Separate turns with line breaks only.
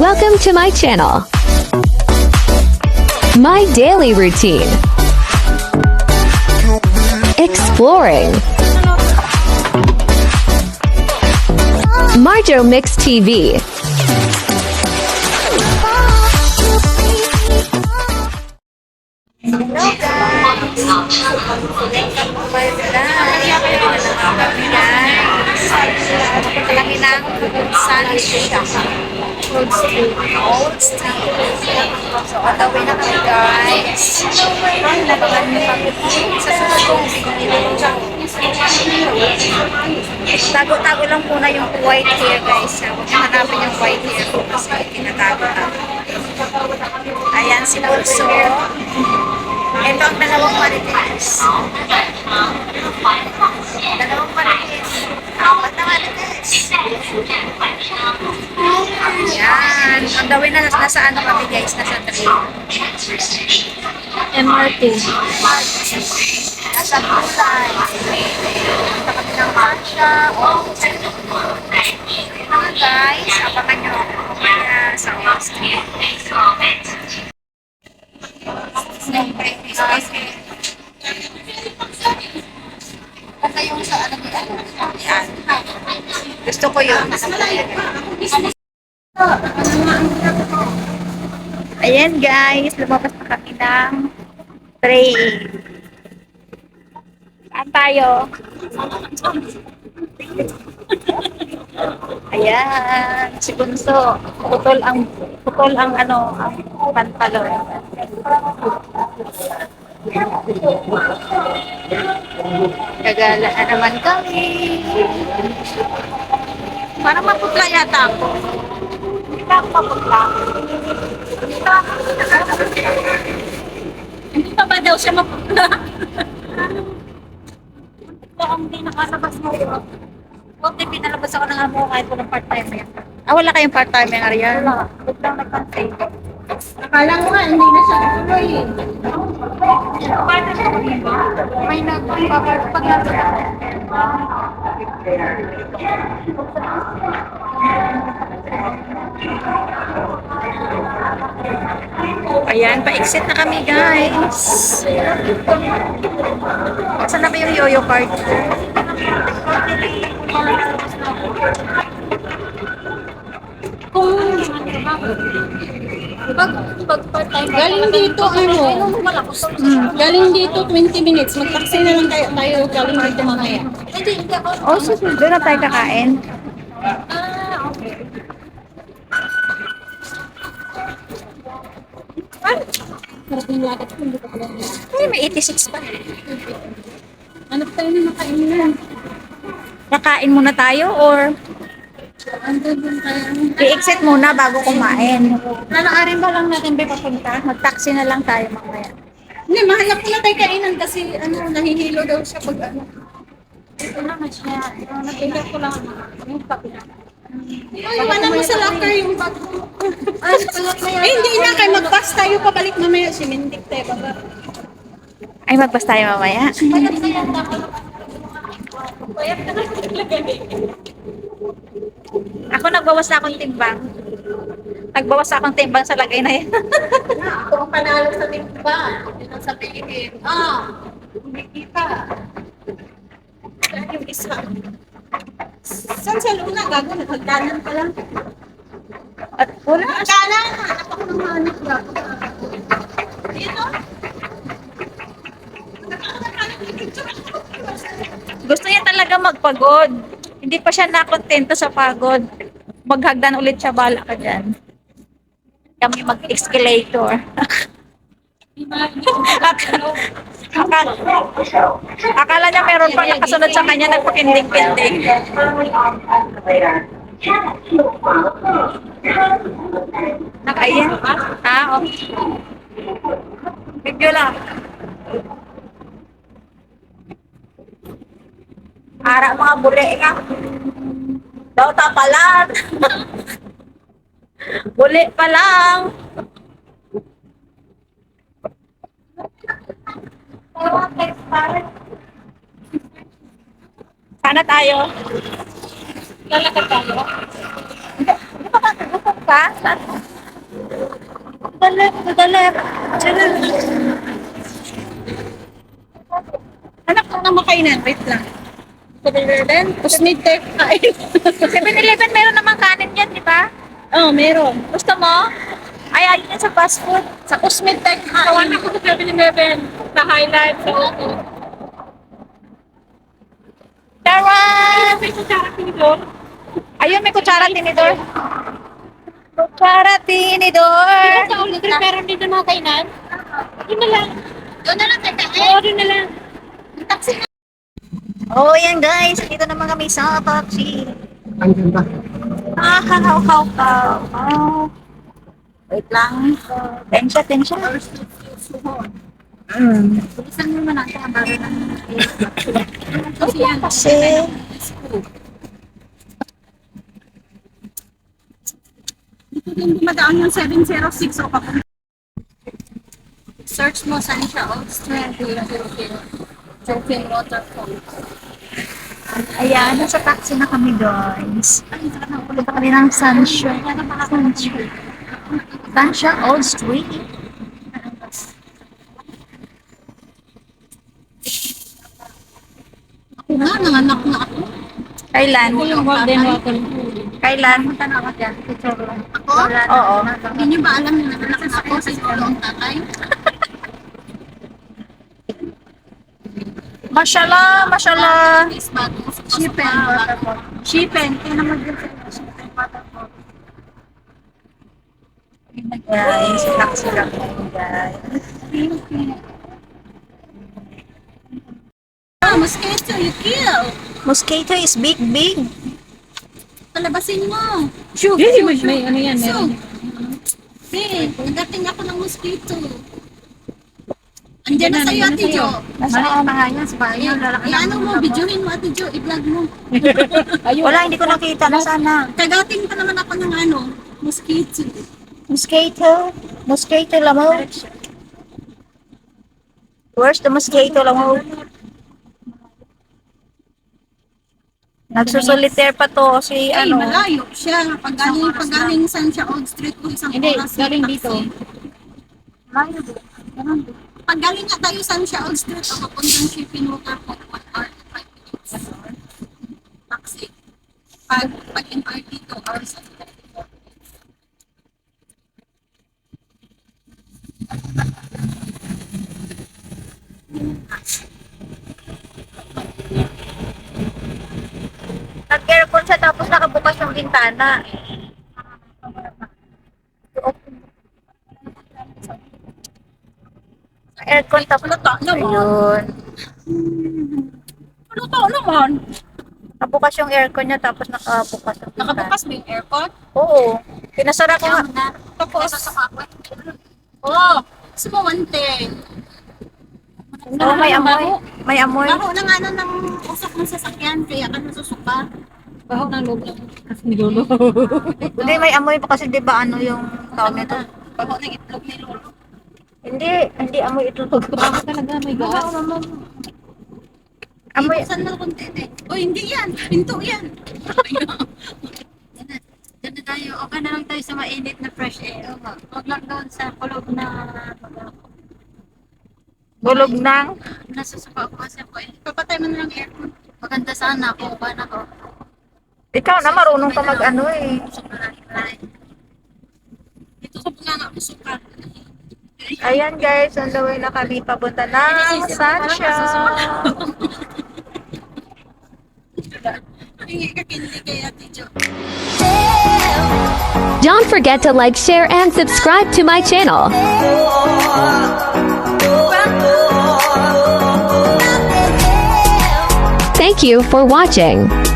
Welcome to my channel. My daily routine. Exploring. Marjo Mix TV.
Old Street. Old Street. So, way na kami guys. Nabangan niyo kami sa susunod video. Tago-tago lang muna yung white hair guys. Huwag hanapin yung white hair ko kasi tinatago na. Ayan si Bulso. Ito ang dalawang marites. Na nasa ano kami guys, nasa train. MRT. Nasa Bulay. Punta kami ng Mancha. Oh, mga guys, abangan nyo ako mamaya sa Austin. Gusto ko yun. Ayan guys, lumabas na kami ng train. Saan tayo? Ayan, si Bunso. Putol ang putol ang ano, ang pantalon. Gagala na naman kami. Parang maputla yata ako. Hindi ba ako maputla?
Hindi pa ba daw siya mapula? Ito ang hindi nakalabas mo. Huwag din pinalabas ako ng amo kahit walang part-time yan.
Ah, wala kayong part-time yung Ariel?
Wala. Huwag lang nagpantay. Akala ko nga, hindi na siya natuloy eh. Paano siya mag-iba? May nagpapaglato
Ayan, pa-exit na kami guys. Saan na ba yung yoyo card?
Kung pag, pag part-time galing dito ano galing dito 20 minutes mag-taxi na lang tayo, tayo galing dito mamaya
Oh, susunod. Doon na tayo kakain.
ah Yung lakad ko, hindi ko alam.
Ay, may 86 pa.
Ano tayo na makainan?
Kakain muna tayo or
Andun din tayo.
i-exit muna bago kumain?
Lalakarin ba lang natin ba papunta?
Mag-taxi na lang tayo mamaya.
Hindi, mahanap ko na tayo kainan kasi ano, nahihilo daw siya pag ano. Ito naman siya. Uh, Nag-enter ko lang yung papi. Iwanan mo sa locker yung bag mo. eh, hindi na. Kaya mag-bus tayo pabalik mamaya. Simindik tayo baba.
Ay, mag-bus tayo mamaya.
Payat na yan. Payat na.
Ako nagbawas na akong timbang. Nagbawas akong timbang sa lagay na yan.
Ako ang panalo sa timba. Yun ang sabihin. Ah, kumikita. Yan yung isa. Saan sa luna? Gago, nagkagdanan pa lang.
At wala.
Nagkala! Hanap ako ng. Gago. Dito?
Gusto niya talaga magpagod. Hindi pa siya nakontento sa pagod. Maghagdan ulit siya, bala ka dyan. Kami mag-escalator. Akala, akala niya meron pa nakasunod sa kanya, nagpakinding-pinding. Ayan. Ah, okay. Video lang. Ara mga bule ka. Daw tapalan. buli pa lang. Sana tayo.
Lalakad tayo.
To the left. Diyan.
Anak ko na makainan. Wait lang. 7-Eleven? Usnid tayo kain.
7-Eleven, meron namang kanin yan, di ba?
oh, meron.
Gusto mo? Ay, ayun yan sa fast food.
Sa Usnid tayo
Kawan
kain.
ako sa 7-Eleven. Sa highlight. Sa Opo.
Tara!
May kutsara tinidor.
Ayun, may kutsara tinidor. Kutsara tinidor.
Sa ulit, pero dito na kainan. Doon na lang.
Doon na lang tayo kain.
Oo, doon na lang.
Taxi na.
Oh, yan guys. Dito naman kami sa taxi.
Andyan ba?
Ah, how, how, how. Oh. Wait lang. Tensya, tensya. Mm.
Bilisan mo naman ang kamara ng
Kasi yan. Kasi,
Dito din dumadaan yung 706 o papunta. Search mo saan siya. Old Strand. Joking Waterfall.
ayan, nasa taxi na kami guys. Punta kami ng. Sunshine. Sunshine Old Street.
Ako nga, nanganak na ako.
Kailan?
Yung golden water.
Kailan?
Punta na ako dyan. Ako?
Oo.
Hindi niyo ba alam na nanganak na ako sa lolo ang tatay?
Mashallah, mashallah. Shipen, waterfall. Shipen, tingnan mo din sa Shipen, waterfall. Ayun na guys, kami guys.
Ah, mosquito, you kill.
Mosquito is big, big.
Palabasin mo.
Shoo, may, may ano yan,
So,
meron.
Be, nagating ako ng mosquito. Andiyan na sa'yo, Ate Jo.
Nasa mga yan, sa bahay yan.
I-ano mo, videohin mo, Ate Jo, i-vlog mo.
Ayun.
Wala, hindi ko nakita. Nasaan na?
Kagating pa naman ako ng ano, mosquito.
Mosquito? Mosquito lamog? Where's the mosquito lamog? Nagsusolitaire pa to si
Ay,
ano.
malayo siya. Pag galing, pag galing saan siya, Old Street ko, isang
Hindi,
oras.
galing
yung
dito.
taxi. Pag galing nga tayo saan siya, Old Street, o papuntang shipping water po, 1 hour to 5 minutes. Taxi. Pag, pag MRT, 2 hours and 34
Nag-aircon siya tapos nakabukas yung bintana. Aircon tapos
Luto naman.
Ayun.
Luto naman.
Nabukas yung aircon niya tapos nakabukas yung bintana.
Nakabukas ba yung aircon?
Oo. Pinasara ko nga.
na. Tapos, oh, mo one thing.
Oo, may amoy. May amoy.
Baho ng ano ng usok ng sasakyan, kaya ka nasusuka.
Baho ng loob lang. Kasi ni Lolo.
Hindi, may amoy pa kasi di ba ano yung tawag nito?
Baho ng itlog ni Lolo.
Hindi, hindi amoy ito.
Baho talaga, may gas.
Amoy,
Saan na konti eh? Oh, hindi yan. Pinto yan. Diyan na tayo. Okay na lang tayo sa mainit na fresh air. Huwag lang doon sa kulog na
bulog ng.
nasusuka ako kasi ako. Eh, papatay mo na lang aircon. Maganda sana ako. Bana ko.
Ikaw na marunong ka mag ano eh.
Dito sa mga nga ka.
Ayan guys, on the way na kami papunta ng
Jo.
Don't forget to like, share, and subscribe to my channel. Thank you for watching.